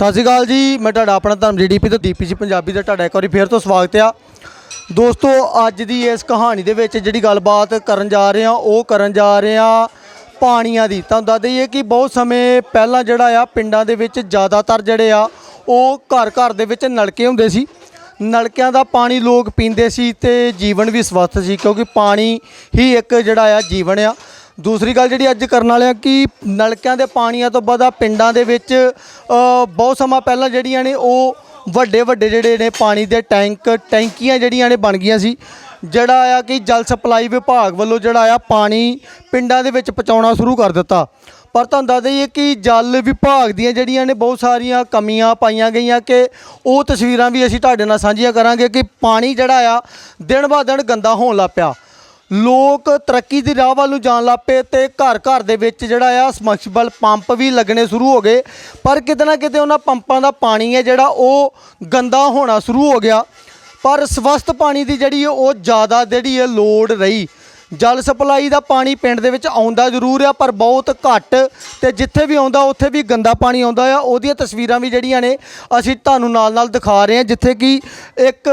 ਸਤਿ ਸ਼੍ਰੀ ਅਕਾਲ ਜੀ, ਮੈਂ ਤੁਹਾਡਾ ਆਪਣਾ ਧਰਮ ਜੀਡੀਪੀ ਤੋਂ ਡੀਪੀਸੀ ਪੰਜਾਬੀ ਦਾ ਤੁਹਾਡਾ ਇੱਕ ਵਾਰੀ ਫੇਰ ਤੋਂ ਸਵਾਗਤ ਆ। ਦੋਸਤੋ, ਅੱਜ ਦੀ ਇਸ ਕਹਾਣੀ ਦੇ ਵਿੱਚ ਜਿਹੜੀ ਗੱਲਬਾਤ ਕਰਨ ਜਾ ਰਹੇ ਆ, ਉਹ ਕਰਨ ਜਾ ਰਹੇ ਆ ਪਾਣੀਆਂ ਦੀ। ਤੁਹਾਨੂੰ ਦੱਸ ਦਈਏ ਕਿ ਬਹੁਤ ਸਮੇਂ ਪਹਿਲਾਂ ਜਿਹੜਾ ਆ, ਪਿੰਡਾਂ ਦੇ ਵਿੱਚ ਜ਼ਿਆਦਾਤਰ ਜਿਹੜੇ ਆ, ਉਹ ਘਰ ਘਰ ਦੇ ਵਿੱਚ ਨਲਕੇ ਹੁੰਦੇ ਸੀ। ਨਲਕਿਆਂ ਦਾ ਪਾਣੀ ਲੋਕ ਪੀਂਦੇ ਸੀ ਤੇ ਜੀਵਨ ਵੀ ਸਵਸਥ ਸੀ, ਕਿਉਂਕਿ ਪਾਣੀ ਹੀ ਇੱਕ ਜਿਹੜਾ ਆ ਜੀਵਨ ਆ। ਦੂਸਰੀ ਗੱਲ ਜਿਹੜੀ ਅੱਜ ਕਰਨ ਵਾਲੇ ਆ ਕਿ ਨਲਕਿਆਂ ਦੇ ਪਾਣੀਆਂ ਤੋਂ ਬਾਅਦ ਆ ਪਿੰਡਾਂ ਦੇ ਵਿੱਚ ਬਹੁਤ ਸਮਾਂ ਪਹਿਲਾਂ ਜਿਹੜੀਆਂ ਨੇ ਉਹ ਵੱਡੇ ਵੱਡੇ ਜਿਹੜੇ ਨੇ ਪਾਣੀ ਦੇ ਟੈਂਕ, ਟੈਂਕੀਆਂ ਜਿਹੜੀਆਂ ਨੇ ਬਣ ਗਈਆਂ ਸੀ, ਜਿਹੜਾ ਆ ਕਿ ਜਲ ਸਪਲਾਈ ਵਿਭਾਗ ਵੱਲੋਂ ਜਿਹੜਾ ਆ ਪਾਣੀ ਪਿੰਡਾਂ ਦੇ ਵਿੱਚ ਪਹੁੰਚਾਉਣਾ ਸ਼ੁਰੂ ਕਰ ਦਿੱਤਾ। ਪਰ ਤੁਹਾਨੂੰ ਦੱਸ ਦਈਏ ਕਿ ਜਲ ਵਿਭਾਗ ਦੀਆਂ ਜਿਹੜੀਆਂ ਨੇ ਬਹੁਤ ਸਾਰੀਆਂ ਕਮੀਆਂ ਪਾਈਆਂ ਗਈਆਂ ਕਿ ਉਹ ਤਸਵੀਰਾਂ ਵੀ ਅਸੀਂ ਤੁਹਾਡੇ ਨਾਲ ਸਾਂਝੀਆਂ ਕਰਾਂਗੇ ਕਿ ਪਾਣੀ ਜਿਹੜਾ ਆ ਦਿਨ ਬਾ ਦਿਨ ਗੰਦਾ ਹੋਣ ਲੱਗ ਪਿਆ। ਲੋਕ ਤਰੱਕੀ ਦੀ ਰਾਹ ਵੱਲ ਨੂੰ ਜਾਣ ਲੱਗ ਪਏ ਤੇ ਘਰ ਘਰ ਦੇ ਵਿੱਚ ਜਿਹੜਾ ਆ ਸਮਰਸੀਬਲ ਪੰਪ ਵੀ ਲੱਗਣੇ ਸ਼ੁਰੂ ਹੋ ਗਏ। ਪਰ ਕਿਤੇ ਨਾ ਕਿਤੇ ਉਹਨਾਂ ਪੰਪਾਂ ਦਾ ਪਾਣੀ ਹੈ ਜਿਹੜਾ ਉਹ ਗੰਦਾ ਹੋਣਾ ਸ਼ੁਰੂ ਹੋ ਗਿਆ। ਪਰ ਸਵਸਥ ਪਾਣੀ ਦੀ ਜਿਹੜੀ ਹੈ ਉਹ ਜ਼ਿਆਦਾ ਜਿਹੜੀ ਹੈ ਲੋੜ ਰਹੀ। ਜਲ ਸਪਲਾਈ ਦਾ ਪਾਣੀ ਪਿੰਡ ਦੇ ਵਿੱਚ ਆਉਂਦਾ ਜ਼ਰੂਰ ਆ, ਪਰ ਬਹੁਤ ਘੱਟ ਤੇ ਜਿੱਥੇ ਵੀ ਆਉਂਦਾ, ਉੱਥੇ ਵੀ ਗੰਦਾ ਪਾਣੀ ਆਉਂਦਾ ਆ। ਉਹਦੀਆਂ ਤਸਵੀਰਾਂ ਵੀ ਜਿਹੜੀਆਂ ਨੇ, ਅਸੀਂ ਤੁਹਾਨੂੰ ਨਾਲ ਨਾਲ ਦਿਖਾ ਰਹੇ ਹਾਂ, ਜਿੱਥੇ ਕਿ ਇੱਕ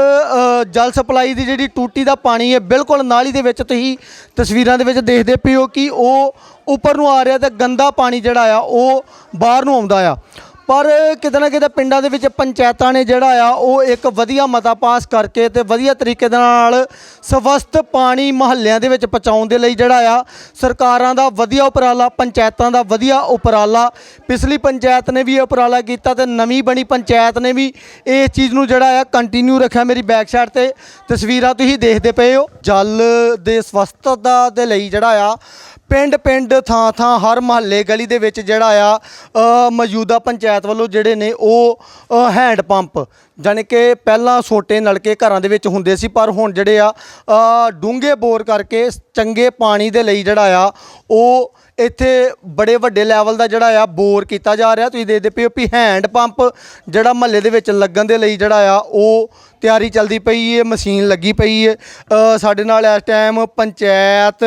ਜਲ ਸਪਲਾਈ ਦੀ ਜਿਹੜੀ ਟੂਟੀ ਦਾ ਪਾਣੀ ਹੈ, ਬਿਲਕੁਲ ਨਾਲੀ ਦੇ ਵਿੱਚ ਤੁਸੀਂ ਤਸਵੀਰਾਂ ਦੇ ਵਿੱਚ ਦੇਖਦੇ ਪਏ ਹੋ ਕਿ ਉਹ ਉੱਪਰ ਨੂੰ ਆ ਰਿਹਾ ਤੇ ਗੰਦਾ ਪਾਣੀ ਜਿਹੜਾ ਆ, ਉਹ ਬਾਹਰ ਨੂੰ ਆਉਂਦਾ ਆ। ਪਰ ਕਿਤੇ ਨਾ ਕਿਤੇ ਪਿੰਡਾਂ ਦੇ ਵਿੱਚ ਪੰਚਾਇਤਾਂ ਨੇ ਜਿਹੜਾ ਆ, ਉਹ ਇੱਕ ਵਧੀਆ ਮਤਾ ਪਾਸ ਕਰਕੇ ਤੇ ਵਧੀਆ ਤਰੀਕੇ ਦੇ ਨਾਲ ਸਵਸਥ ਪਾਣੀ ਮਹੱਲਿਆਂ ਦੇ ਵਿੱਚ ਪਹੁੰਚਾਉਣ ਦੇ ਲਈ ਜਿਹੜਾ ਆ, ਸਰਕਾਰਾਂ ਦਾ ਵਧੀਆ ਉਪਰਾਲਾ, ਪੰਚਾਇਤਾਂ ਦਾ ਵਧੀਆ ਉਪਰਾਲਾ, ਪਿਛਲੀ ਪੰਚਾਇਤ ਨੇ ਵੀ ਇਹ ਉਪਰਾਲਾ ਕੀਤਾ ਤੇ ਨਵੀਂ ਬਣੀ ਪੰਚਾਇਤ ਨੇ ਵੀ ਇਸ ਚੀਜ਼ ਨੂੰ ਜਿਹੜਾ ਆ ਕੰਟੀਨਿਊ ਰੱਖਿਆ ਮੇਰੀ ਬੈਕ ਸਾਈਡ ਤੇ। ਤਸਵੀਰਾਂ ਤੁਸੀਂ ਦੇਖਦੇ ਪਏ ਹੋ। ਜਲ ਦੇ ਸਵਸਥਤਾ ਦੇ ਲਈ ਜਿਹੜਾ ਆ ਪਿੰਡ ਪਿੰਡ ਥਾਂ ਥਾਂ ਹਰ ਮਹੱਲੇ ਗਲੀ ਦੇ ਵਿੱਚ ਜਿਹੜਾ ਆ ਮੌਜੂਦਾ ਪੰਚਾਇਤ ਵੱਲੋਂ ਜਿਹੜੇ ਨੇ ਉਹ ਹੈਂਡ ਪੰਪ ਜਾਣੀ ਕਿ ਪਹਿਲਾਂ ਛੋਟੇ ਨਲਕੇ ਘਰਾਂ ਦੇ ਵਿੱਚ ਹੁੰਦੇ ਸੀ, ਪਰ ਹੁਣ ਜਿਹੜੇ ਆ ਡੂੰਘੇ ਬੋਰ ਕਰਕੇ ਚੰਗੇ ਪਾਣੀ ਦੇ ਲਈ ਜਿਹੜਾ ਆ, ਉਹ ਇੱਥੇ ਬੜੇ ਵੱਡੇ ਲੈਵਲ ਦਾ ਜਿਹੜਾ ਆ ਬੋਰ ਕੀਤਾ ਜਾ ਰਿਹਾ। ਤੁਸੀਂ ਦੇਖਦੇ ਪਏ ਹੋ ਵੀ ਹੈਂਡ ਪੰਪ ਜਿਹੜਾ ਮਹੱਲੇ ਦੇ ਵਿੱਚ ਲੱਗਣ ਦੇ ਲਈ ਜਿਹੜਾ ਆ, ਉਹ ਤਿਆਰੀ ਚੱਲਦੀ ਪਈ ਹੈ ਮਸ਼ੀਨ ਲੱਗੀ ਪਈ ਹੈ ਸਾਡੇ ਨਾਲ ਇਸ ਟਾਈਮ ਪੰਚਾਇਤ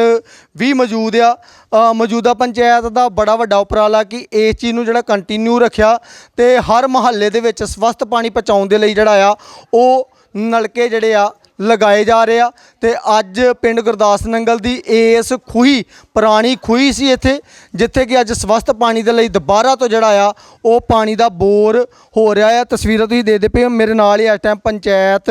ਵੀ ਮੌਜੂਦ ਆ। ਮੌਜੂਦਾ ਪੰਚਾਇਤ ਦਾ ਬੜਾ ਵੱਡਾ ਉਪਰਾਲਾ ਕਿ ਇਸ ਚੀਜ਼ ਨੂੰ ਜਿਹੜਾ ਕੰਟੀਨਿਊ ਰੱਖਿਆ ਤੇ ਹਰ ਮਹੱਲੇ ਦੇ ਵਿੱਚ ਸਵਸਥ ਪਾਣੀ ਪਹੁੰਚਾਉਣ ਦੇ ਲਈ ਜਿਹੜਾ ਆ, ਉਹ ਨਲਕੇ ਜਿਹੜੇ ਆ ਲਗਾਏ ਜਾ ਰਹੇ ਆ ਤੇ ਅੱਜ ਪਿੰਡ ਗੁਰਦਾਸ ਨੰਗਲ ਦੀ ਇਸ ਖੂਹੀ, ਪੁਰਾਣੀ ਖੂਹੀ ਸੀ ਇੱਥੇ, ਜਿੱਥੇ ਕਿ ਅੱਜ ਸਵਸਥ ਪਾਣੀ ਦੇ ਲਈ ਦੁਬਾਰਾ ਤੋਂ ਜਿਹੜਾ ਆ, ਉਹ ਪਾਣੀ ਦਾ ਬੋਰ ਹੋ ਰਿਹਾ ਆ। ਤਸਵੀਰਾਂ ਤੁਸੀਂ ਦੇਖਦੇ ਪਏ ਹੋ, ਮੇਰੇ ਨਾਲ ਹੀ ਇਸ ਟਾਈਮ ਪੰਚਾਇਤ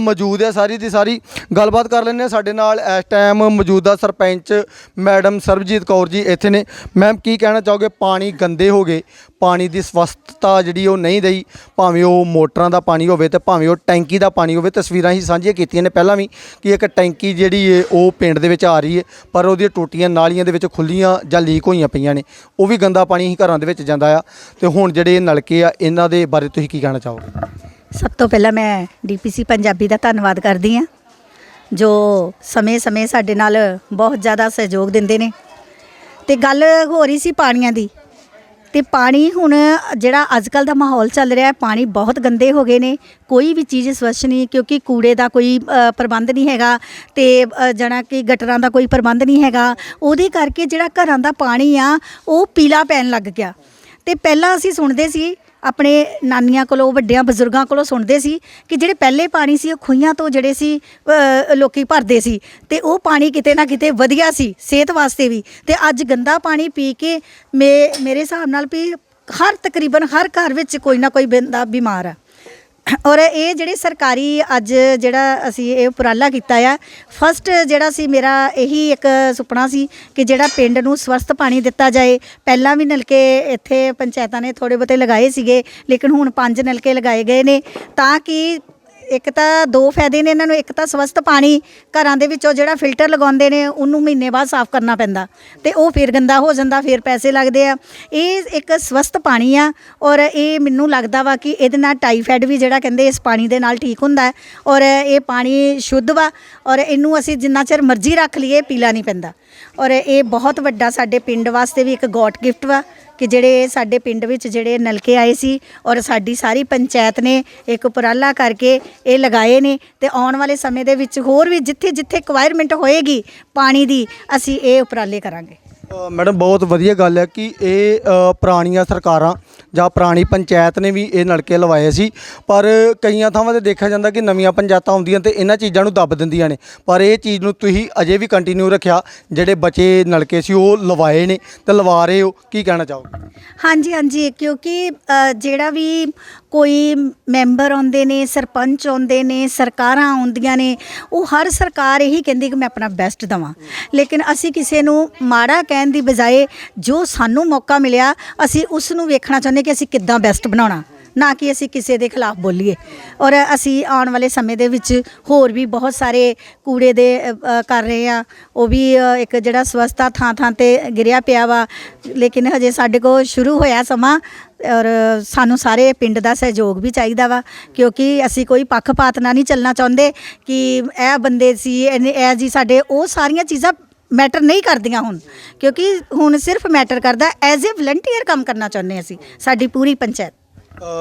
ਮੌਜੂਦ ਹੈ ਸਾਰੀ ਦੀ ਸਾਰੀ। ਗੱਲਬਾਤ ਕਰ ਲੈਂਦੇ ਹਾਂ। ਸਾਡੇ ਨਾਲ ਇਸ ਟਾਈਮ ਮੌਜੂਦਾ ਸਰਪੰਚ ਮੈਡਮ ਸਰਬਜੀਤ ਕੌਰ ਜੀ ਇੱਥੇ ਨੇ। ਮੈਮ ਕੀ ਕਹਿਣਾ ਚਾਹੋਗੇ? ਪਾਣੀ ਗੰਦੇ ਹੋ ਗਏ, ਪਾਣੀ ਦੀ ਸਵਸਥਤਾ ਜਿਹੜੀ ਉਹ ਨਹੀਂ ਰਹੀ, ਭਾਵੇਂ ਉਹ ਮੋਟਰਾਂ ਦਾ ਪਾਣੀ ਹੋਵੇ ਤੇ ਭਾਵੇਂ ਉਹ ਟੈਂਕੀ ਦਾ ਪਾਣੀ ਹੋਵੇ, ਤਸਵੀਰਾਂ ਹੀ ਸਾਂਝੀਆਂ ਕੀਤੀਆਂ ਨੇ ਪਹਿਲਾਂ ਵੀ ਕਿ ਇੱਕ ਟੈਂਕੀ ਜਿਹੜੀ ਹੈ ਉਹ ਪਿੰਡ ਦੇ ਵਿੱਚ ਆ ਰਹੀ ਹੈ ਪਰ ਉਹਦੀਆਂ ਟੂਟੀਆਂ ਨਾਲੀਆਂ ਦੇ ਵਿੱਚ ਖੁੱਲੀਆਂ ਜਾਂ ਲੀਕ ਹੋਈਆਂ ਪਈਆਂ ਨੇ। ਉਹ ਵੀ ਗੰਦਾ ਪਾਣੀ ਹੀ ਘਰਾਂ ਦੇ ਵਿੱਚ ਜਾਂਦਾ ਆ। ਤੇ ਹੁਣ ਜਿਹੜੇ ਨਲਕੇ ਆ, ਇਹਨਾਂ ਦੇ ਬਾਰੇ ਤੁਸੀਂ ਕੀ ਕਹਿਣਾ ਚਾਹੋਗੇ? ਸਭ ਤੋਂ ਪਹਿਲਾਂ ਮੈਂ ਡੀਪੀਸੀ ਪੰਜਾਬੀ ਦਾ ਧੰਨਵਾਦ ਕਰਦੀ ਹਾਂ, ਜੋ ਸਮੇਂ-ਸਮੇਂ ਸਾਡੇ ਨਾਲ ਬਹੁਤ ਜ਼ਿਆਦਾ ਸਹਿਯੋਗ ਦਿੰਦੇ ਨੇ। ਤੇ ਗੱਲ ਹੋ ਰਹੀ ਸੀ ਪਾਣੀਆਂ ਦੀ ਤੇ ਪਾਣੀ ਹੁਣ ਜਿਹੜਾ ਅੱਜ ਅੱਜਕੱਲ ਦਾ ਮਾਹੌਲ ਚੱਲ ਰਿਹਾ ਹੈ ਪਾਣੀ ਬਹੁਤ ਗੰਦੇ ਹੋ ਗਏ ਨੇ। ਕੋਈ ਵੀ ਚੀਜ਼ ਸਵੱਛ ਨਹੀਂ ਕਿਉਂਕਿ ਕੂੜੇ ਦਾ ਕੋਈ ਪ੍ਰਬੰਧ ਨਹੀਂ ਹੈਗਾ ਤੇ ਅ, ਜਣਾ ਕਿ ਗਟਰਾਂ ਦਾ ਕੋਈ ਪ੍ਰਬੰਧ ਨਹੀਂ ਹੈਗਾ। ਉਹਦੇ ਕਰਕੇ ਜਿਹੜਾ ਘਰਾਂ ਦਾ ਪਾਣੀ ਆ ਉਹ ਪੀਲਾ ਪੈਣ ਲੱਗ ਗਿਆ। ਤੇ ਪਹਿਲਾਂ ਅਸੀਂ ਸੁਣਦੇ ਸੀ ਆਪਣੇ ਨਾਨੀਆਂ ਕੋਲੋਂ ਵੱਡਿਆਂ ਬਜ਼ੁਰਗਾਂ ਕੋਲੋਂ ਸੁਣਦੇ ਸੀ ਕਿ ਜਿਹੜੇ ਪਹਿਲੇ ਪਾਣੀ ਸੀ ਉਹ ਖੂਹੀਆਂ ਤੋਂ ਜਿਹੜੇ ਸੀ ਅ, ਲੋਕੀ ਭਰਦੇ ਸੀ ਤੇ ਉਹ ਪਾਣੀ ਕਿਤੇ ਨਾ ਕਿਤੇ ਵਧੀਆ ਸੀ ਸਿਹਤ ਵਾਸਤੇ ਵੀ। ਤੇ ਅੱਜ ਗੰਦਾ ਪਾਣੀ ਪੀ ਕੇ ਮੇ- ਮੇਰੇ ਹਿਸਾਬ ਨਾਲ ਵੀ ਹਰ ਤਕਰੀਬਨ ਹਰ ਘਰ ਵਿੱਚ ਕੋਈ ਨਾ ਕੋਈ ਬੰਦਾ ਬਿਮਾਰ ਆ। ਔਰ ਇਹ ਜਿਹੜੀ ਸਰਕਾਰੀ ਅੱਜ ਜਿਹੜਾ ਅਸੀਂ ਇਹ ਉਪਰਾਲਾ ਕੀਤਾ ਆ ਫਸਟ ਜਿਹੜਾ ਸੀ ਮੇਰਾ ਇਹੀ ਇੱਕ ਸੁਪਨਾ ਸੀ ਕਿ ਜਿਹੜਾ ਪਿੰਡ ਨੂੰ ਸਵਸਥ ਪਾਣੀ ਦਿੱਤਾ ਜਾਏ। ਪਹਿਲਾਂ ਵੀ ਨਲਕੇ ਇੱਥੇ ਪੰਚਾਇਤਾਂ ਨੇ ਥੋੜੇ ਬਹੁਤੇ ਲਗਾਏ ਸੀਗੇ, ਲੇਕਿਨ ਹੁਣ ਪੰਜ ਨਲਕੇ ਲਗਾਏ ਗਏ ਨੇ। ਤਾਂ ਕਿ ਇੱਕ ਤਾਂ ਦੋ ਫਾਇਦੇ ਨੇ ਇਹਨਾਂ ਨੂੰ, ਇੱਕ ਤਾਂ ਸਵਸਥ ਪਾਣੀ ਘਰਾਂ ਦੇ ਵਿੱਚੋਂ ਜਿਹੜਾ ਫਿਲਟਰ ਲਗਾਉਂਦੇ ਨੇ, ਉਹਨੂੰ ਮਹੀਨੇ ਬਾਅਦ ਸਾਫ਼ ਕਰਨਾ ਪੈਂਦਾ ਤੇ ਉਹ ਫਿਰ ਗੰਦਾ ਹੋ ਜਾਂਦਾ, ਫਿਰ ਪੈਸੇ ਲੱਗਦੇ ਆ। ਇਹ ਇੱਕ ਸਵਸਥ ਪਾਣੀ ਆ ਔਰ ਇਹ ਮੈਨੂੰ ਲੱਗਦਾ ਵਾ ਕਿ ਇਹਦੇ ਨਾਲ ਟਾਈਫਾਇਡ ਵੀ ਜਿਹੜਾ ਕਹਿੰਦੇ ਇਸ ਪਾਣੀ ਦੇ ਨਾਲ ਠੀਕ ਹੁੰਦਾ ਹੈ ਔਰ ਇਹ ਪਾਣੀ ਸ਼ੁੱਧ ਵਾ ਔਰ ਇਹਨੂੰ ਅਸੀਂ ਜਿੰਨਾ ਚਿਰ ਮਰਜ਼ੀ ਰੱਖ ਲਈਏ, ਪੀਲਾ ਨਹੀਂ ਪੈਂਦਾ। ਔਰ ਇਹ ਬਹੁਤ ਵੱਡਾ ਸਾਡੇ ਪਿੰਡ ਵਾਸਤੇ ਵੀ ਇੱਕ ਗੋਡ ਗਿਫਟ ਵਾ ਕਿ ਜਿਹੜੇ ਸਾਡੇ ਪਿੰਡ ਵਿੱਚ ਜਿਹੜੇ ਨਲਕੇ ਆਏ ਸੀ ਔਰ ਸਾਡੀ ਸਾਰੀ ਪੰਚਾਇਤ ਨੇ ਇੱਕ ਉਪਰਾਲਾ ਕਰਕੇ ਇਹ ਲਗਾਏ ਨੇ ਤੇ ਆਉਣ ਵਾਲੇ ਸਮੇਂ ਦੇ ਵਿੱਚ ਹੋਰ ਵੀ ਜਿੱਥੇ ਜਿੱਥੇ ਰਿਕੁਆਇਰਮੈਂਟ ਹੋਏਗੀ ਪਾਣੀ ਦੀ, ਅਸੀਂ ਇਹ ਉਪਰਾਲੇ ਕਰਾਂਗੇ। ਮੈਡਮ ਬਹੁਤ ਵਧੀਆ ਗੱਲ ਹੈ ਕਿ ਇਹ ਅ, ਪੁਰਾਣੀਆਂ ਸਰਕਾਰਾਂ ਜਾਂ ਪੁਰਾਣੀ ਪੰਚਾਇਤ ਨੇ ਵੀ ਇਹ ਨਲਕੇ ਲਵਾਏ ਸੀ। ਪਰ ਕਈਆਂ ਥਾਵਾਂ ਤੇ ਦੇਖਿਆ ਜਾਂਦਾ ਕਿ ਨਵੀਆਂ ਪੰਚਾਇਤਾਂ ਆਉਂਦੀਆਂ ਤੇ ਇਹਨਾਂ ਚੀਜ਼ਾਂ ਨੂੰ ਦੱਬ ਦਿੰਦੀਆਂ ਨੇ। ਪਰ ਇਹ ਚੀਜ਼ ਨੂੰ ਤੁਸੀਂ ਅਜੇ ਵੀ ਕੰਟੀਨਿਊ ਰੱਖਿਆ ਜਿਹੜੇ ਬਚੇ ਨਲਕੇ ਸੀ ਉਹ ਲਵਾਏ ਨੇ ਤੇ ਲਵਾ ਰਹੇ ਹੋ। ਕੀ ਕਹਿਣਾ ਚਾਹੋਗੇ? ਹਾਂਜੀ ਹਾਂਜੀ ਕਿਉਂਕਿ ਅ, ਜਿਹੜਾ ਵੀ ਕੋਈ ਮੈਂਬਰ ਆਉਂਦੇ ਨੇ, ਸਰਪੰਚ ਆਉਂਦੇ ਨੇ, ਸਰਕਾਰਾਂ ਆਉਂਦੀਆਂ ਨੇ, ਉਹ ਹਰ ਸਰਕਾਰ ਇਹੀ ਕਹਿੰਦੀ ਕਿ ਮੈਂ ਆਪਣਾ ਬੈਸਟ ਦਵਾਂ। ਲੇਕਿਨ ਅਸੀਂ ਕਿਸੇ ਨੂੰ ਮਾੜਾ ਕਹਿਣ ਦੀ ਬਜਾਏ ਜੋ ਸਾਨੂੰ ਮੌਕਾ ਮਿਲਿਆ, ਅਸੀਂ ਉਸ ਨੂੰ ਵੇਖਣਾ ਚਾਹੁੰਦੇ ਕਿ ਅਸੀਂ ਕਿੱਦਾਂ ਬੈਸਟ ਬਣਾਉਣਾ, ਨਾ ਕਿ ਅਸੀਂ ਕਿਸੇ ਦੇ ਖਿਲਾਫ ਬੋਲੀਏ। ਔਰ ਅਸੀਂ ਆਉਣ ਵਾਲੇ ਸਮੇਂ ਦੇ ਵਿੱਚ ਹੋਰ ਵੀ ਬਹੁਤ ਸਾਰੇ ਕੂੜੇ ਦੇ ਕਰ ਰਹੇ ਆ ਉਹ ਵੀ ਇੱਕ ਜਿਹੜਾ ਸਵਸਥਾ ਥਾਂ ਥਾਂ ਤੇ ਗਿਰਿਆ ਪਿਆ ਵਾ। ਲੇਕਿਨ ਹਜੇ ਸਾਡੇ ਕੋਲ ਸ਼ੁਰੂ ਹੋਇਆ ਸਮਾਂ ਔਰ ਸਾਨੂੰ ਸਾਰੇ ਪਿੰਡ ਦਾ ਸਹਿਯੋਗ ਵੀ ਚਾਹੀਦਾ ਵਾ, ਕਿਉਂਕਿ ਅਸੀਂ ਕੋਈ ਪੱਖਪਾਤ ਨਾਲ ਨਹੀਂ ਚੱਲਣਾ ਚਾਹੁੰਦੇ ਕਿ ਇਹ ਬੰਦੇ ਸੀ, ਇਹਨੇ, ਇਹ ਜੀ ਸਾਡੇ, ਉਹ ਸਾਰੀਆਂ ਚੀਜ਼ਾਂ ਮੈਟਰ ਨਹੀਂ ਕਰਦੀਆਂ ਹੁਣ, ਕਿਉਂਕਿ ਹੁਣ ਸਿਰਫ ਮੈਟਰ ਕਰਦਾ, ਐਜ਼ ਅ ਵਲੰਟੀਅਰ ਕੰਮ ਕਰਨਾ ਚਾਹੁੰਦੇ ਅਸੀਂ, ਸਾਡੀ ਪੂਰੀ ਪੰਚਾਇਤ।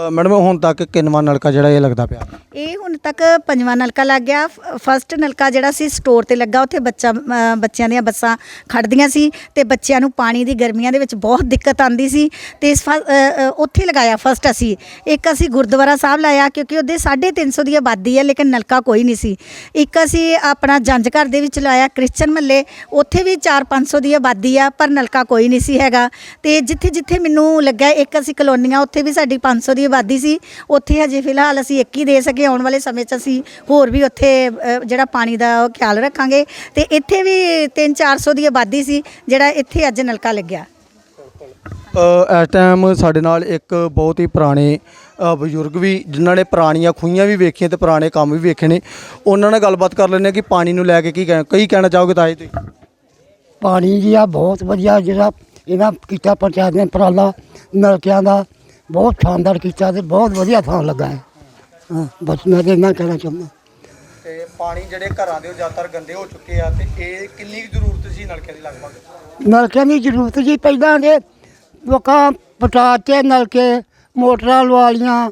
ਮੈਡਮ ਹੁਣ ਤੱਕ ਕਿੰਨਵਾਂ ਨਲਕਾ ਜਿਹੜਾ ਇਹ ਲੱਗਦਾ ਪਿਆ? ਇਹ ਹੁਣ ਤੱਕ ਪੰਜਵਾਂ ਨਲਕਾ ਲੱਗ ਗਿਆ। ਫਸਟ ਨਲਕਾ ਜਿਹੜਾ ਸੀ ਸਟੋਰ ਤੇ ਲੱਗਾ। ਉੱਥੇ ਬੱਚਾ ਅ, ਬੱਚਿਆਂ ਦੀਆਂ ਬੱਸਾਂ ਖੜਦੀਆਂ ਸੀ ਤੇ ਬੱਚਿਆਂ ਨੂੰ ਪਾਣੀ ਦੀ ਗਰਮੀਆਂ ਦੇ ਵਿੱਚ ਬਹੁਤ ਦਿੱਕਤ ਆਉਂਦੀ ਸੀ ਤੇ ਇਸ ਫ- ਅ, ਅ, ਉੱਥੇ ਲਗਾਇਆ ਫਸਟ ਅਸੀਂ। ਇੱਕ ਅਸੀਂ ਗੁਰਦੁਆਰਾ ਸਾਹਿਬ ਲਾਇਆ ਕਿਉਂਕਿ ਉਹਦੇ 350 ਦੀ ਆਬਾਦੀ ਹੈ ਲੇਕਿਨ ਨਲਕਾ ਕੋਈ ਨਹੀਂ ਸੀ। ਇੱਕ ਅਸੀਂ ਆਪਣਾ ਜੰਜ ਘਰ ਦੇ ਵਿੱਚ ਲਾਇਆ ਕ੍ਰਿਸਚਨ ਮੱਲੇ। ਉੱਥੇ ਵੀ 4-500 ਦੀ ਆਬਾਦੀ ਆ ਪਰ ਨਲਕਾ ਕੋਈ ਨਹੀਂ ਸੀ ਹੈਗਾ। ਤੇ ਜਿੱਥੇ ਜਿੱਥੇ ਮੈਨੂੰ ਲੱਗਾ ਇੱਕ ਅਸੀਂ ਕਲੋਨੀਆਂ ਉੱਥੇ ਵੀ ਸਾਡੀ 500 ਦੀ ਆਬਾਦੀ ਸੀ ਉੱਥੇ ਹਜੇ ਫਿਲਹਾਲ ਅਸੀਂ ਇੱਕ ਹੀ ਦੇ ਸਕੇ ਆਉਣ ਵਾਲੇ ਸਮੇਂ 'ਚ ਅਸੀਂ ਹੋਰ ਵੀ ਉੱਥੇ ਅ, ਜਿਹੜਾ ਪਾਣੀ ਦਾ ਉਹ ਖਿਆਲ ਰੱਖਾਂਗੇ। ਤੇ ਇੱਥੇ ਵੀ 3-400 ਦੀ ਆਬਾਦੀ ਸੀ ਜਿਹੜਾ ਇੱਥੇ ਅੱਜ ਨਲਕਾ ਲੱਗਿਆ। ਅ, ਇਸ ਟਾਈਮ ਸਾਡੇ ਨਾਲ ਇੱਕ ਬਹੁਤ ਹੀ ਪੁਰਾਣੇ ਅ, ਬਜ਼ੁਰਗ ਵੀ ਜਿਨ੍ਹਾਂ ਨੇ ਪੁਰਾਣੀਆਂ ਖੂਹੀਆਂ ਵੀ ਵੇਖੀਆਂ ਤੇ ਪੁਰਾਣੇ ਕੰਮ ਵੀ ਵੇਖੇ ਨੇ ਉਹਨਾਂ ਨਾਲ ਗੱਲਬਾਤ ਕਰ ਲੈਂਦੇ ਹਾਂ ਕਿ ਪਾਣੀ ਨੂੰ ਲੈ ਕੇ ਕੀ ਕਹਿ ਕਈ ਕਹਿਣਾ ਚਾਹੋਗੇ ਤਾਏ ਤੁਸੀਂ? ਪਾਣੀ ਜੀ ਆ ਬਹੁਤ ਵਧੀਆ ਜਿਹੜਾ ਇਹਨਾਂ ਕੀਤਾ ਪੰਚਾਇਤ ਨੇ ਉਪਰਾਲਾ ਨਲਕਿਆਂ ਦਾ ਬਹੁਤ ਸ਼ਾਨਦਾਰ ਕੀਤਾ ਤੇ ਬਹੁਤ ਵਧੀਆ ਥਾਂ ਲੱਗਾ ਹੈ। ਹਾਂ ਬਸ ਮੈਂ ਤੇ ਇੰਨਾ ਕਹਿਣਾ ਚਾਹੁੰਦਾ। ਤੇ ਪਾਣੀ ਜਿਹੜੇ ਘਰਾਂ ਦੇ ਉਹ ਜ਼ਿਆਦਾਤਰ ਗੰਦੇ ਹੋ ਚੁੱਕੇ ਆ ਤੇ ਇਹ ਕਿੰਨੀ ਕੁ ਜ਼ਰੂਰਤ ਸੀ ਨਲਕੇ ਦੀ ਲਗਭਗ? ਨਲਕਿਆਂ ਦੀ ਜ਼ਰੂਰਤ ਜੀ ਪਹਿਲਾਂ ਦੇ ਲੋਕਾਂ ਪਟਾ ਤੇ ਨਲਕੇ ਮੋਟਰਾਂ ਲਵਾ ਲੀਆਂ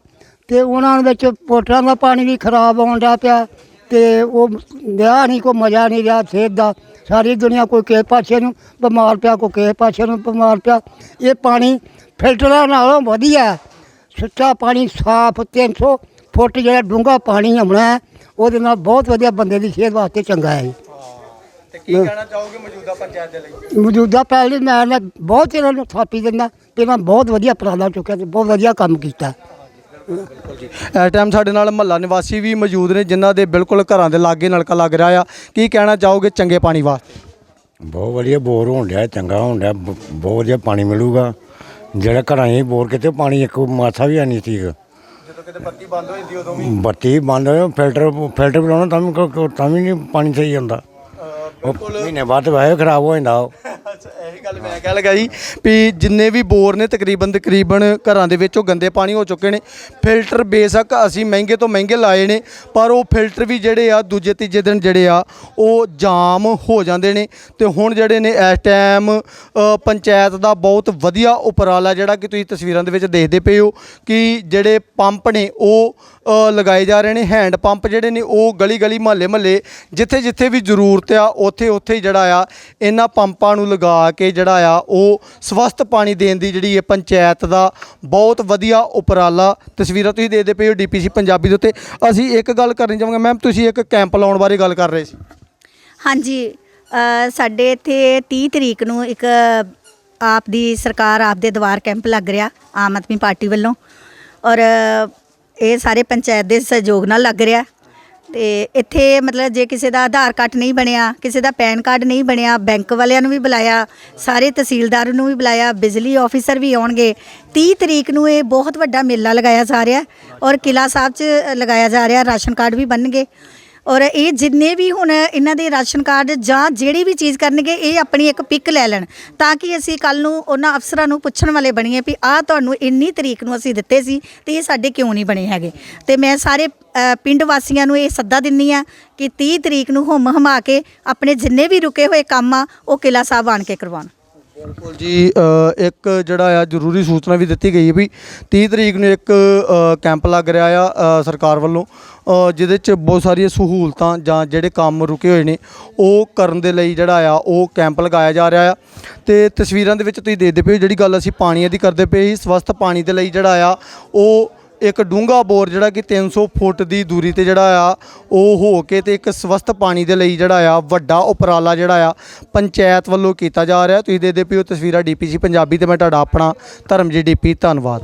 ਤੇ ਉਹਨਾਂ ਵਿੱਚ ਮੋਟਰਾਂ ਦਾ ਪਾਣੀ ਵੀ ਖਰਾਬ ਆਉਣ ਡਿਆ ਪਿਆ ਤੇ ਉਹ ਵਿਆਹ ਨਹੀਂ ਕੋਈ ਮਜ਼ਾ ਨਹੀਂ ਰਿਹਾ ਸਿਹਤ ਦਾ। ਸਾਰੀ ਦੁਨੀਆ ਕੋਈ ਕਿਸੇ ਪਾਸੇ ਨੂੰ ਬਿਮਾਰ ਪਿਆ ਕੋਈ ਕਿਸੇ ਪਾਸੇ ਨੂੰ ਬਿਮਾਰ ਪਿਆ। ਇਹ ਪਾਣੀ ਫਿਲਟਰਾਂ ਨਾਲੋਂ ਵਧੀਆ। ਸੁੱਚਾ ਪਾਣੀ ਸਾਫ਼ 300 ਫੁੱਟ ਜਿਹੜਾ ਡੂੰਘਾ ਪਾਣੀ ਆਉਣਾ ਹੈ, ਉਹਦੇ ਨਾਲ ਬਹੁਤ ਵਧੀਆ ਬੰਦੇ ਦੀ ਸਿਹਤ ਵਾਸਤੇ ਚੰਗਾ ਹੈ। ਜੀ ਤੇ ਕੀ ਕਹਿਣਾ ਚਾਹੋਗੇ ਮੌਜੂਦਾ ਪੰਚਾਇਤ ਦੇ ਲਈ? ਮੌਜੂਦਾ ਪਹਿਲੀ ਮੈਂ ਨਾ ਬਹੁਤ ਇਹਨਾਂ ਨੂੰ ਥਾਪੀ ਦਿੰਦਾ ਕਿ ਇਹਨਾਂ ਬਹੁਤ ਵਧੀਆ ਉਪਰਾਲਾ ਚੁੱਕਿਆ ਤੇ ਬਹੁਤ ਵਧੀਆ ਕੰਮ ਕੀਤਾ। ਇਸ ਟਾਈਮ ਸਾਡੇ ਨਾਲ ਮਹੱਲਾ ਨਿਵਾਸੀ ਵੀ ਮੌਜੂਦ ਨੇ ਜਿਨ੍ਹਾਂ ਦੇ ਬਿਲਕੁਲ ਘਰਾਂ ਦੇ ਲਾਗੇ ਨਲਕਾ ਲੱਗ ਰਿਹਾ ਆ। ਕੀ ਕਹਿਣਾ ਚਾਹੋਗੇ ਚੰਗੇ ਪਾਣੀ ਵਾਸਤੇ? ਬਹੁਤ ਵਧੀਆ ਬੋਰ ਹੋਣ ਡਿਆ ਚੰਗਾ ਹੋਣ ਡਿਆ ਬ- ਬਹੁਤ ਵਧੀਆ ਪਾਣੀ ਮਿਲੂਗਾ। ਜਿਹੜਾ ਘਰਾਂ 'ਚ ਬੋਰ ਕਿਤੇ ਪਾਣੀ ਇੱਕ ਮਾਥਾ ਵੀ ਨਹੀਂ ਜਦੋਂ ਕਿਤੇ ਬੱਤੀ ਬੰਦ ਹੋ ਜਾਂਦੀ ਉਦੋਂ ਬੱਤੀ ਬੰਦ ਹੋਏ ਫਿਲਟਰ ਫਿਲਟਰ ਬਣਾਉਣਾ ਤਾਂ ਵੀ ਕੋ- ਕੋ- ਤਾਂ ਵੀ ਨਹੀਂ ਪਾਣੀ ਸਹੀ ਉਹ ਮਹੀਨੇ ਬਾਅਦ ਵਾਏ ਖਰਾਬ ਹੋ ਜਾਂਦਾ ਉਹ। ਅੱਛਾ ਗੱਲ ਮੈਂ ਕਹਿ ਲਗਾ ਜੀ ਵੀ ਜਿੰਨੇ ਵੀ ਬੋਰ ਨੇ ਤਕਰੀਬਨ ਤਕਰੀਬਨ ਘਰਾਂ ਦੇ ਵਿੱਚ ਉਹ ਗੰਦੇ ਪਾਣੀ ਹੋ ਚੁੱਕੇ ਨੇ। ਫਿਲਟਰ ਬੇਸ਼ੱਕ ਅਸੀਂ ਮਹਿੰਗੇ ਤੋਂ ਮਹਿੰਗੇ ਲਾਏ ਨੇ, ਪਰ ਉਹ ਫਿਲਟਰ ਵੀ ਜਿਹੜੇ ਆ, ਦੂਜੇ ਤੀਜੇ ਦਿਨ ਜਿਹੜੇ ਆ, ਉਹ ਜਾਮ ਹੋ ਜਾਂਦੇ ਨੇ। ਤੇ ਹੁਣ ਜਿਹੜੇ ਨੇ ਇਸ ਟਾਈਮ ਪੰਚਾਇਤ ਦਾ ਬਹੁਤ ਵਧੀਆ ਉਪਰਾਲਾ ਜਿਹੜਾ ਕਿ ਤੁਸੀਂ ਤਸਵੀਰਾਂ ਦੇ ਵਿੱਚ ਦੇਖਦੇ ਪਏ ਹੋ ਕਿ ਜਿਹੜੇ ਪੰਪ ਨੇ, ਉਹ ਲਗਾਏ ਜਾ ਰਹੇ ਨੇ। ਹੈਂਡ ਪੰਪ ਜਿਹੜੇ ਨੇ, ਉਹ ਗਲੀ ਗਲੀ ਮਹੱਲੇ ਮਹੱਲੇ ਜਿੱਥੇ ਜਿੱਥੇ ਵੀ ਜ਼ਰੂਰਤ ਆ ਉੱਥੇ ਉੱਥੇ ਜਿਹੜਾ ਆ, ਇਹਨਾਂ ਪੰਪਾਂ ਨੂੰ ਲਗਾ ਕੇ ਜਿਹੜਾ ਆ, ਉਹ ਸਵਸਥ ਪਾਣੀ ਦੇਣ ਦੀ ਜਿਹੜੀ ਇਹ ਪੰਚਾਇਤ ਦਾ ਬਹੁਤ ਵਧੀਆ ਉਪਰਾਲਾ ਤਸਵੀਰਾਂ ਤੁਸੀਂ ਦੇਖਦੇ ਪਏ ਹੋ ਡੀਪੀਸੀ ਪੰਜਾਬੀ ਦੇ ਉੱਤੇ। ਅਸੀਂ ਇੱਕ ਗੱਲ ਕਰਨੀ ਚਾਹਾਂਗੇ, ਮੈਮ, ਤੁਸੀਂ ਇੱਕ ਕੈਂਪ ਲਾਉਣ ਬਾਰੇ ਗੱਲ ਕਰ ਰਹੇ ਸੀ। ਹਾਂਜੀ ਸਾਡੇ ਇੱਥੇ 30 ਤਰੀਕ ਨੂੰ ਇੱਕ ਆਪ ਦੀ ਸਰਕਾਰ ਆਪ ਦੇ ਦਵਾਰ ਕੈਂਪ ਲੱਗ ਰਿਹਾ, ਆਮ ਆਦਮੀ ਪਾਰਟੀ ਵੱਲੋਂ। ਔਰ ਇਹ ਸਾਰੇ ਪੰਚਾਇਤ ਦੇ ਸਹਿਯੋਗ ਨਾਲ ਲੱਗ ਰਿਹਾ। ਤੇ ਇੱਥੇ ਮਤਲਬ ਜੇ ਕਿਸੇ ਦਾ ਆਧਾਰ ਕਾਰਡ ਨਹੀਂ ਬਣਿਆ, ਕਿਸੇ ਦਾ ਪੈਨ ਕਾਰਡ ਨਹੀਂ ਬਣਿਆ, ਬੈਂਕ ਵਾਲਿਆਂ ਨੂੰ ਵੀ ਬੁਲਾਇਆ, ਸਾਰੇ ਤਹਿਸੀਲਦਾਰ ਨੂੰ ਵੀ ਬੁਲਾਇਆ, ਬਿਜਲੀ ਆਫੀਸਰ ਵੀ ਆਉਣਗੇ। 30 ਤਰੀਕ ਨੂੰ ਇਹ ਬਹੁਤ ਵੱਡਾ ਮੇਲਾ ਲਗਾਇਆ ਜਾ ਰਿਹਾ ਔਰ ਕਿਲਾ ਸਾਹਿਬ 'ਚ ਲਗਾਇਆ ਜਾ ਰਿਹਾ, ਰਾਸ਼ਨ ਕਾਰਡ ਵੀ ਬਣਨਗੇ। ਔਰ ਇਹ ਜਿੰਨੇ ਵੀ ਹੁਣ ਇਹਨਾਂ ਦੇ ਰਾਸ਼ਨ ਕਾਰਡ ਜਾਂ ਜਿਹੜੀ ਵੀ ਚੀਜ਼ ਕਰਨਗੇ ਇਹ ਆਪਣੀ ਇੱਕ ਪਿਕ ਲੈ ਲੈਣ ਤਾਂ ਕਿ ਅਸੀਂ ਕੱਲ ਨੂੰ ਉਹਨਾਂ ਅਫਸਰਾਂ ਨੂੰ ਪੁੱਛਣ ਵਾਲੇ ਬਣੀਏ ਵੀ ਆਹ ਤੁਹਾਨੂੰ ਇੰਨੀ ਤਰੀਕ ਨੂੰ ਅਸੀਂ ਦਿੱਤੇ ਸੀ ਤੇ ਇਹ ਸਾਡੇ ਕਿਉਂ ਨਹੀਂ ਬਣੇ ਹੈਗੇ। ਤੇ ਮੈਂ ਸਾਰੇ ਅ, ਪਿੰਡ ਵਾਸੀਆਂ ਨੂੰ ਇਹ ਸੱਦਾ ਦਿੰਨੀ ਆ ਕਿ 30 ਤਰੀਕ ਨੂੰ ਹੁੰਮ ਹਮਾ ਕੇ ਆਪਣੇ ਜਿੰਨੇ ਵੀ ਰੁਕੇ ਹੋਏ ਕੰਮ ਆ ਉਹ ਕਿਲਾ ਸਾਹਿਬ ਆਣ ਕੇ ਕਰਵਾਉਣ। ਬਿਲਕੁਲ ਜੀ ਇੱਕ ਜਿਹੜਾ ਆ ਜ਼ਰੂਰੀ ਸੂਚਨਾ ਵੀ ਦਿੱਤੀ ਗਈ ਹੈ ਵੀ 30 ਤਰੀਕ ਨੂੰ ਇੱਕ ਕੈਂਪ ਲੱਗ ਰਿਹਾ ਆ ਸਰਕਾਰ ਵੱਲੋਂ ਜਿਹਦੇ ਚ ਬਹੁਤ ਸਾਰੀਆਂ ਸਹੂਲਤਾਂ ਜਾਂ ਜਿਹੜੇ ਕੰਮ ਰੁਕੇ ਹੋਏ ਨੇ, ਉਹ ਕਰਨ ਦੇ ਲਈ ਜਿਹੜਾ ਆ, ਉਹ ਕੈਂਪ ਲਗਾਇਆ ਜਾ ਰਿਹਾ ਆ। ਤੇ ਤਸਵੀਰਾਂ ਦੇ ਵਿੱਚ ਤੁਸੀਂ ਦੇਖਦੇ ਪਏ ਹੋ ਜਿਹੜੀ ਗੱਲ ਅਸੀਂ ਪਾਣੀਆਂ ਦੀ ਕਰਦੇ ਪਏ ਸੀ, ਸਵਸਥ ਪਾਣੀ ਦੇ ਲਈ ਜਿਹੜਾ ਆ, ਉਹ ਇੱਕ ਡੂੰਘਾ ਬੋਰ ਜਿਹੜਾ ਕਿ 300 ਫੁੱਟ ਦੀ ਦੂਰੀ ਤੇ ਜਿਹੜਾ ਆ, ਉਹ ਹੋ ਕੇ ਤੇ ਇੱਕ ਸਵਸਥ ਪਾਣੀ ਦੇ ਲਈ ਜਿਹੜਾ ਆ, ਵੱਡਾ ਉਪਰਾਲਾ ਜਿਹੜਾ ਆ, ਪੰਚਾਇਤ ਵੱਲੋਂ ਕੀਤਾ ਜਾ ਰਿਹਾ। ਤੁਸੀਂ ਦੇਖਦੇ ਪਿਓ ਤਸਵੀਰਾਂ ਡੀਪੀਸੀ ਪੰਜਾਬੀ ਤੇ ਮੈਂ ਤੁਹਾਡਾ ਆਪਣਾ ਧਰਮਜੀਤ ਡੀਪੀ ਧੰਨਵਾਦ।